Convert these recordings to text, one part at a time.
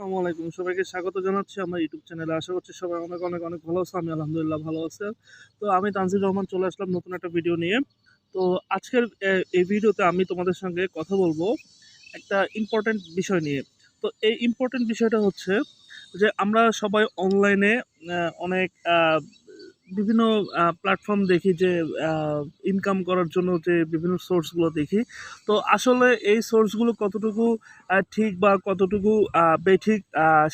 আসসালামু আলাইকুম। সবাইকে স্বাগত জানাচ্ছি আমার ইউটিউব চ্যানেলে। আশা করছি সবাই অনেক অনেক অনেক ভালো আছে আমি আলহামদুলিল্লাহ ভালো আছে। তো আমি তানজির রহমান চলে আসলাম নতুন একটা ভিডিও নিয়ে। তো আজকের এই ভিডিওতে আমি তোমাদের সঙ্গে কথা বলব একটা ইম্পর্টেন্ট বিষয় নিয়ে। তো এই ইম্পর্টেন্ট বিষয়টা হচ্ছে যে আমরা সবাই অনলাইনে অনেক বিভিন্ন প্ল্যাটফর্ম দেখি যে ইনকাম করার জন্য যে বিভিন্ন সোর্সগুলো দেখি। তো আসলে এই সোর্সগুলো কতটুকু ঠিক বা কতটুকু বেঠিক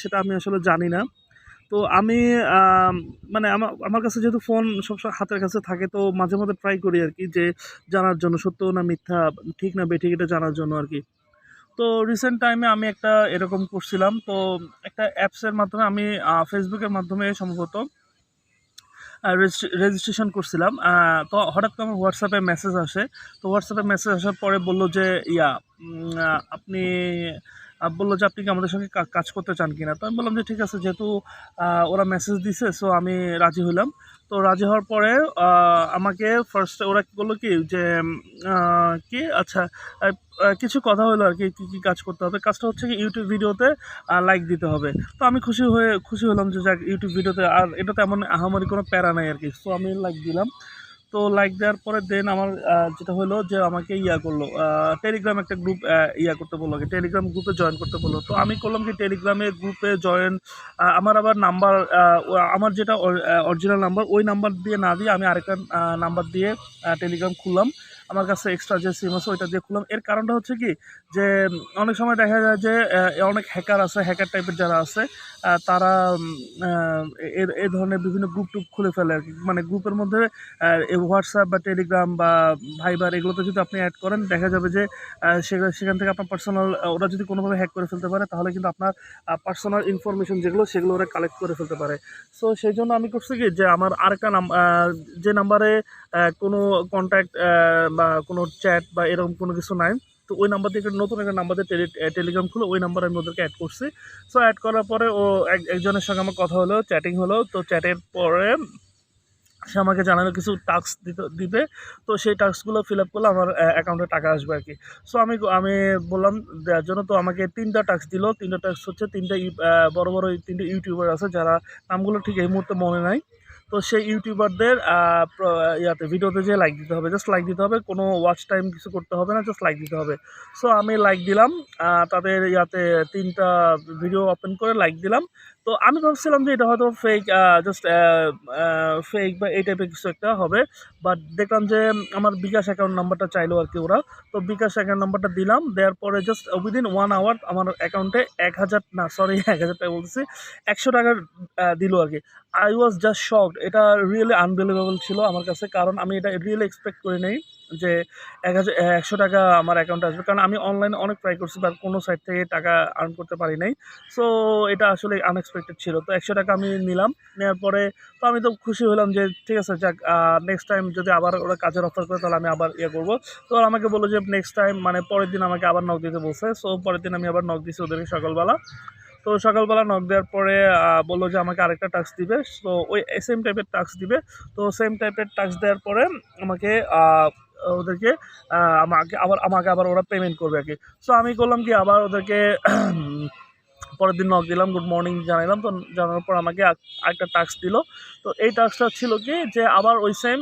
সেটা আমি আসলে জানি না। তো আমি মানে আমার আমার কাছে যেহেতু ফোন সবসময় হাতের কাছে থাকে, তো মাঝে মাঝে ট্রাই করি আর কি যে জানার জন্য, সত্য না মিথ্যা, ঠিক না বেঠিক এটা জানার জন্য আর কি। তো রিসেন্ট টাইমে আমি একটা এরকম করছিলাম, তো একটা অ্যাপসের মাধ্যমে আমি ফেসবুকের মাধ্যমে সম্ভবত রেজিস্ট্রেশন করছিলাম। তো হঠাৎ করে আমার হোয়াটসঅ্যাপে মেসেজ আসে। তো হোয়াটসঅ্যাপে মেসেজ আসার পরে বলল যে, ইয়া আপনি বলল যে, আপনি কি আমাদের সঙ্গে কাজ করতে চান কিনা? তো আমি বললাম যে, ঠিক আছে, যেহেতু ওরা মেসেজ দিছে সো আমি রাজি হইলাম। তো রাজি হওয়ার পরে আমাকে ফার্স্ট ওরা বলল কি, যে কি আচ্ছা কিছু কথা হলো আর কি, কী কী কাজ করতে হবে। কাজটা হচ্ছে কি ইউটিউব ভিডিওতে লাইক দিতে হবে। তো আমি খুশি হয়ে, খুশি হলাম যে, যাক ইউটিউব ভিডিওতে আর এটা তেমন আহামরি কোনো প্যারা নাই আর কি। সো আমি লাইক দিলাম। তো লাইক দেওয়ার পরে দেন আমার যেটা হলো যে আমাকে ইয়া করল টেলিগ্রাম একটা গ্রুপ ইয়া করতে বলল টেলিগ্রাম গ্রুপে জয়েন করতে বলল। তো আমি করলাম কি টেলিগ্রামের গ্রুপে জয়েন আমার আবার নাম্বার আমার যেটা অরিজিনাল নাম্বার ওই নাম্বার দিয়ে না দিয়ে আমি আরেকটা নাম্বার দিয়ে টেলিগ্রাম খুললাম। আমার কাছে এক্সট্রা যে সিম আছে, ওইটা দিয়ে খুললাম। এর কারণটা হচ্ছে কি, যে অনেক সময় দেখা যায় যে অনেক হ্যাকার আছে হ্যাকার টাইপের যারা আছে তারা এই ধরনের বিভিন্ন গ্রুপ টুপ খুলে ফেলে আর কি। মানে গ্রুপের মধ্যে হোয়াটসঅ্যাপ বা টেলিগ্রাম বা ভাইবার এগুলোতে যদি আপনি অ্যাড করেন, দেখা যাবে যে সেখান থেকে আপনার পার্সোনাল ওরা যদি কোনোভাবে হ্যাক করে ফেলতে পারে, তাহলে কিন্তু আপনার পার্সোনাল ইনফরমেশন যেগুলো, সেগুলো ওরা কালেক্ট করে ফেলতে পারে। সো সেই জন্য আমি করছি কি, যে আমার আরেকটা নাম যে নাম্বারে কোনো কন্ট্যাক্ট বা কোনো চ্যাট বা এরকম কোনো কিছু নাই। তো ওই নাম্বার থেকে নতুন একটা নাম্বার দিয়ে টেলি টেলিগ্রাম খুলে, ওই নাম্বারে আমি ওদেরকে অ্যাড করছি। সো অ্যাড করার পরে ও এক, একজনের সঙ্গে আমার কথা হলো চ্যাটিং হলো। তো চ্যাটের পরে সে আমাকে জানালো কিছু টাস্ক দিতে, দিবে। তো সেই টাস্কগুলো ফিল আপ করলে আমার অ্যাকাউন্টে টাকা আসবে আর কি সো আমি আমি বললাম দেওয়ার জন্য তো আমাকে তিনটা টাস্ক দিল। তিনটা টাস্ক হচ্ছে তিনটা বড় বড় তিনটে ইউটিউবার আছে যারা, নামগুলো ঠিক এই মুহূর্তে মনে নাই। তো সেই ইউটিউবারদের ইয়াতে ভিডিওতে যে লাইক দিতে হবে জাস্ট লাইক দিতে হবে, কোনো ওয়াচ টাইম কিছু করতে হবে না জাস্ট লাইক দিতে হবে। সো আমি লাইক দিলাম তাদের ইয়াতে তিনটা ভিডিও ওপেন করে লাইক দিলাম। তো আমি ভাবছিলাম যে এটা হয়তো ফেক জাস্ট ফেক বা এই টাইপের কিছু একটা হবে। বাট দেখলাম যে আমার বিকাশ অ্যাকাউন্ট নাম্বারটা চাইলো আর কি ওরা। তো বিকাশ অ্যাকাউন্ট নাম্বারটা দিলাম, দেওয়ার পরে জাস্ট উইদিন ওয়ান আওয়ার আমার অ্যাকাউন্টে এক হাজার, না সরি এক হাজার টাকা বলতেছি, একশো টাকা দিল আর কি। আই ওয়াজ জাস্ট শকড এটা রিয়েলি আনবিলিভেবল ছিল আমার কাছে, কারণ আমি এটা রিয়েলি এক্সপেক্ট করি নাই যে এক হাজার একশো টাকা আমার অ্যাকাউন্টে আসবে। কারণ আমি অনলাইনে অনেক ট্রাই করছি বাট কোনো সাইট থেকে টাকা আর্ন করতে পারি নাই। সো এটা আসলে আনএক্সপেক্টেড ছিল। তো একশো টাকা আমি নিলাম নেওয়ার পরে তো আমি তো খুশি হলাম যে ঠিক আছে, যাক নেক্সট টাইম যদি আবার ওরা কাজের অফার করে, তাহলে আমি আবার ইয়ে করব। তো আমাকে বলল যে নেক্সট টাইম মানে পরের দিন আমাকে আবার নক দিতে বলছে। সো পরের দিন আমি আবার নক দিছি ওদেরকে সকালবেলা। তো সকালবেলা নক দেওয়ার পরে বলল যে আমাকে আরেকটা টাস্ক দিবে। তো ওই সেম টাইপের টাস্ক দিবে। তো সেম টাইপের টাস্ক দেওয়ার পরে আমাকে ওদেরকে আমাকে আবার আমাকে আবার ওরা পেমেন্ট করবে আর কি। সো আমি করলাম কি, আবার ওদেরকে পরের দিন নক দিলাম গুড মর্নিং জানালাম তো জানানোর পর আমাকে আরেকটা টাস্ক দিল। তো এই টাস্কটা ছিল কি যে আবার ওই সেম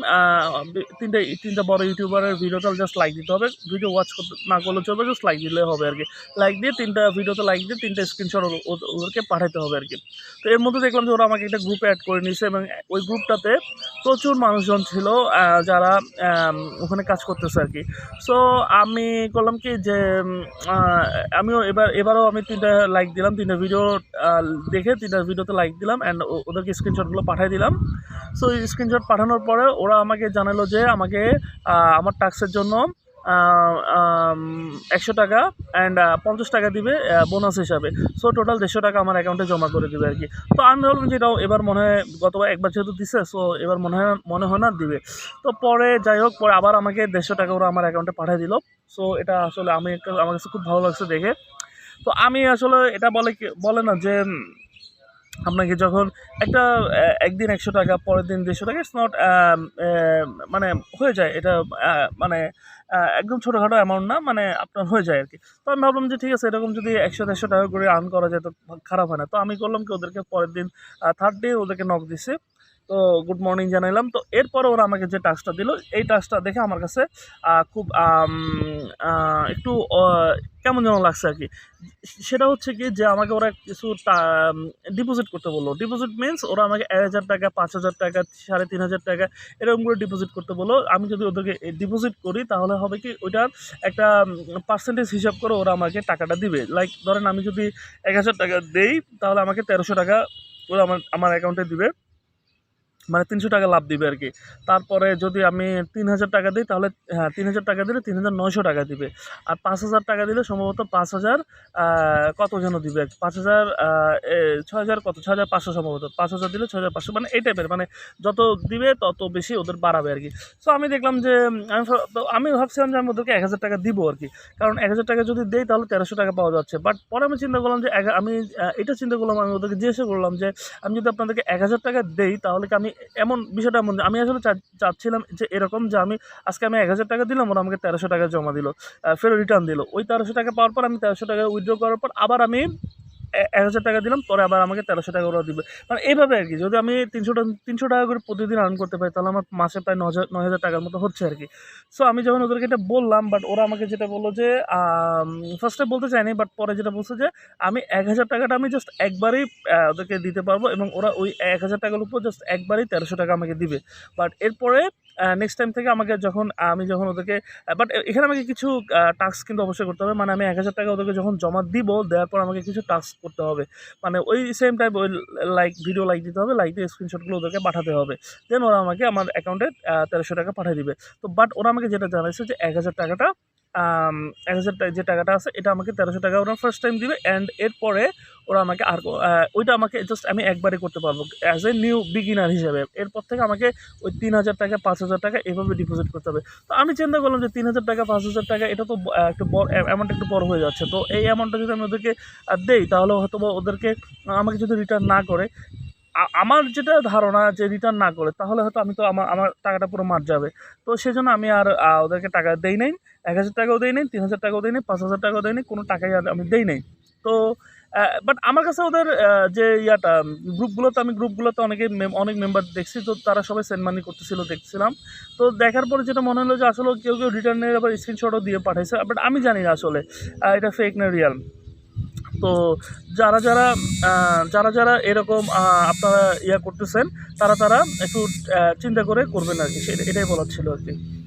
তিনটে, তিনটা বড় ইউটিউবারের ভিডিওটা জাস্ট লাইক দিতে হবে। ভিডিও ওয়াচ করতে, না করলে চলবে জাস্ট লাইক দিলে হবে আর কি। লাইক দিয়ে তিনটা ভিডিওতে লাইক দিয়ে তিনটা স্ক্রিনশট ওদেরকে পাঠাতে হবে আর কি। তো এর মধ্যে দেখলাম যে ওরা আমাকে একটা গ্রুপে অ্যাড করে নিয়েছে এবং ওই গ্রুপটাতে প্রচুর মানুষজন ছিল যারা ওখানে কাজ করতেছে আর কি। সো আমি করলাম কি যে আমিও এবার, এবারও আমি তিনটা লাইক দিলাম। তিনটা ভিডিও দেখে তিনটা ভিডিওতে লাইক দিলাম অ্যান্ড ওদেরকে স্ক্রিনশটগুলো পাঠিয়ে দিলাম। সো স্ক্রিনশট পাঠানোর পরে ওরা আমাকে জানালো যে আমাকে আমার টাস্কের জন্য একশো টাকা অ্যান্ড পঞ্চাশ টাকা দিবে বোনাস হিসাবে। সো টোটাল দেড়শো টাকা আমার অ্যাকাউন্টে জমা করে দিবে আর কি তো আমি ভাবলাম যে এটাও এবার মনে হয় গতবার একবার যেহেতু দিছে সো এবার মনে হয় মনে হয় না দিবে। তো পরে যাই হোক, পরে আবার আমাকে দেড়শো টাকা ওরা আমার অ্যাকাউন্টে পাঠিয়ে দিল। সো এটা আসলে আমি আমার কাছে খুব ভালো লাগছে দেখে। তো আমি আসলে এটা বলে বলে না যে আপনাকে যখন একটা একদিন একশো টাকা, পরের দিন দেড়শো টাকা ইটস নট মানে হয়ে যায়। এটা মানে একদম ছোটোখাটো অ্যামাউন্ট না মানে আপনার হয়ে যায় আর কি তো আমি ভাবলাম যে ঠিক আছে, এরকম যদি একশো, দেড়শো টাকা করে আর্ন করা যায় তো খারাপ হয় না। তো আমি করলাম কি, ওদেরকে পরের দিন থার্ড ডে ওদেরকে নক দিছে। তো গুড মর্নিং জানাইলাম। তো এরপরে ওরা আমাকে যে টাস্কটা দিল, এই টাস্কটা দেখে আমার কাছে খুব একটু কেমন যেন লাগছে আর কি সেটা হচ্ছে কি যে আমাকে ওরা কিছু ডিপোজিট করতে বলল। ডিপোজিট মিনস ওরা আমাকে এক হাজার টাকা, পাঁচ হাজার টাকা, সাড়ে তিন হাজার টাকা এরকম করে ডিপোজিট করতে বলল। আমি যদি ওদেরকে ডিপোজিট করি তাহলে হবে কি ওইটার একটা পার্সেন্টেজ হিসাব করে ওরা আমাকে টাকাটা দিবে। লাইক ধরেন আমি যদি এক হাজার টাকা দেই তাহলে আমাকে তেরোশো টাকা ওরা আমার আমার অ্যাকাউন্টে দিবে। মানে তিনশো টাকা লাভ দিবে আর কি। তারপরে যদি আমি তিন হাজার টাকা দিই, তাহলে হ্যাঁ তিন হাজার টাকা দিলে তিন হাজার নয়শো টাকা দিবে। আর পাঁচ হাজার টাকা দিলে সম্ভবত পাঁচ হাজার কত যেন দিবে পাঁচ হাজার ছয় হাজার কত? ছয় হাজার পাঁচশো সম্ভবত। পাঁচ হাজার দিলে ছয় হাজার পাঁচশো মানে এই টাইপের মানে যত দিবে তত বেশি ওদের বাড়াবে আর কি। সো আমি দেখলাম যে আমি আমি ভাবছিলাম যে আমি ওদেরকে এক হাজার টাকা দিব আর কি। কারণ এক হাজার টাকা যদি দেই, তাহলে তেরোশো টাকা পাওয়া যাচ্ছে। বাট পরে আমি চিন্তা করলাম যে আমি এটা চিন্তা করলাম, আমি ওদেরকে জিজ্ঞাসা করলাম যে, আমি যদি আপনাদেরকে এক হাজার টাকা দেই, তাহলে কি আমি এমন বিষয়টা এমন আমি আসলে চাচ্ছিলাম যে এরকম যে আমি আজকে আমি এক হাজার টাকা দিলাম, ওরা আমাকে তেরোশো টাকা জমা দিল ফেরত রিটার্ন দিল। ওই তেরোশো টাকা পাওয়ার পর আমি তেরোশো টাকা উইথড্র করার পর আবার আমি এক হাজার টাকা দিলাম, পরে আবার আমাকে তেরোশো টাকা ওরা দিবে। মানে এইভাবে আর কি, যদি আমি তিনশো টাকা তিনশো টাকা করে প্রতিদিন আর্ন করতে পারি, তাহলে আমার মাসে প্রায় ন হাজার হাজার টাকার মতো হচ্ছে আর কি। সো আমি যখন ওদেরকে এটা বললাম বাট ওরা আমাকে যেটা বলল যে ফার্স্টে বলতে চাইনি বাট পরে যেটা বলছে যে, আমি এক হাজার টাকাটা আমি জাস্ট একবারেই ওদেরকে দিতে পারব এবং ওরা ওই এক হাজার টাকার উপর জাস্ট একবারেই তেরোশো টাকা আমাকে দিবে। বাট এরপরে নেক্সট টাইম থেকে আমাকে যখন আমি যখন ওদেরকে বাট এখানে আমাকে কিছু টাস্ক কিন্তু অবশ্যই করতে হবে। মানে আমি এক হাজার টাকা ওদেরকে যখন জমা দিব, দেওয়ার পর আমাকে কিছু টাস্ক করতে হবে। মানে ওই সেম টাইপ ওই লাইক ভিডিও লাইক দিতে হবে লাইক দিয়ে স্ক্রিনশটগুলো ওদেরকে পাঠাতে হবে। দেন ওরা আমাকে আমার অ্যাকাউন্টে তেরোশো টাকা পাঠিয়ে দিবে। তো বাট ওরা আমাকে যেটা জানাইছে যে এক হাজার টাকাটা এক হাজার যে টাকাটা আছে, এটা আমাকে তেরোশো টাকা ওরা ফার্স্ট টাইম দিবে অ্যান্ড এরপরে ওরা আমাকে আর ওইটা আমাকে জাস্ট আমি একবারে করতে পারব অ্যাজ এ নিউ বিগিনার হিসেবে। এরপর থেকে আমাকে ওই তিন হাজার টাকা, পাঁচ হাজার টাকা এভাবে ডিপোজিট করতে হবে। তো আমি চিন্তা করলাম যে তিন হাজার টাকা, পাঁচ হাজার টাকা, এটা তো একটু বড় অ্যামাউন্ট একটু বড় হয়ে যাচ্ছে। তো এই অ্যামাউন্টটা যদি আমি ওদেরকে দেই, তাহলে হয়তো ওদেরকে, আমাকে যদি রিটার্ন না করে আমার যেটা ধারণা যে রিটার্ন না করে তাহলে হয়তো আমি তো আমার আমার টাকাটা পুরো মার যাবে। তো সেজন্য আমি আর ওদেরকে টাকা দেই নাই। এক হাজার টাকাও দেই নাই, তিন হাজার টাকাও দেই নাই, পাঁচ হাজার টাকাও দেই নাই, কোনো টাকাই আর আমি দেই নাই। তো বাট আমার কাছে ওদের যে ইয়াটা গ্রুপগুলোতে, আমি গ্রুপগুলোতে অনেকে অনেক মেম্বার দেখছি, তো তারা সবাই সেন্ড মানি করতেছিল, দেখছিলাম। তো দেখার পরে যেটা মনে হলো যে আসলে কেউ কেউ রিটার্নের আবার স্ক্রিনশটও দিয়ে পাঠাইছে বাট আমি জানি না আসলে এটা ফেক না রিয়াল তো যারা যারা যারা যারা এরকম আপনারা ইয়া করতেছেন, তারা তারা একটু চিন্তা করে করবেন আর কি। সেটা- এটাই বলার ছিল আর কি।